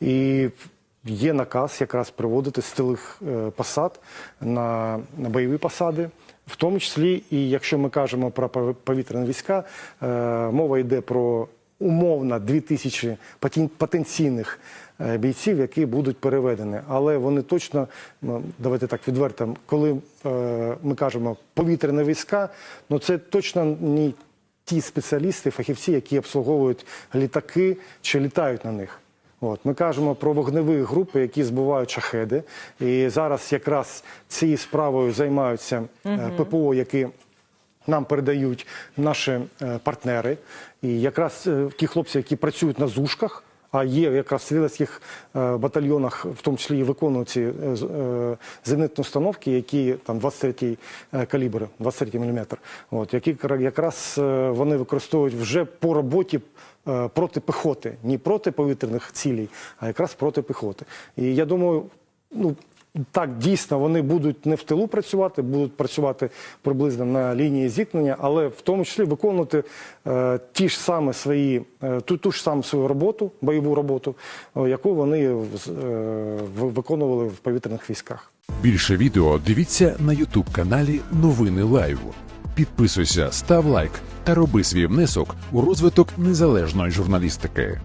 І є наказ якраз приводити з тилих е, посад на, на бойові посади. В тому числі, і якщо ми кажемо про пов- повітряні війська, е, мова йде про умовно 2000 потен- потенційних е, бійців, які будуть переведені. Але вони точно, ну, давайте так відверто, коли ми кажемо повітряні війська, ну це точно не ті спеціалісти, фахівці, які обслуговують літаки чи літають на них. От ми кажемо про вогневі групи, які збивають шахеди. І зараз якраз цією справою займаються угу. ППО, які нам передають наші е, партнери. І якраз е, ті хлопці, які працюють на зушках. А є якраз в стрілецьких е, батальйонах, в тому числі і виконують ці е, е, зенитні установки, які там 23 е, калібр, 23 мм, от, які кра- якраз вони використовують вже по роботі проти піхоти, не проти повітряних цілей, а якраз проти піхоти. І я думаю, ну. Так, дійсно, вони будуть не в тилу працювати, будуть працювати приблизно на лінії зіткнення, але в тому числі виконувати е, ті ж саме свої, е, ту, ту ж саму свою роботу, бойову роботу, е, яку вони е, виконували в повітряних військах. Більше відео дивіться на Ютуб каналі Новини Лайв. Підписуйся, став лайк та роби свій внесок у розвиток незалежної журналістики.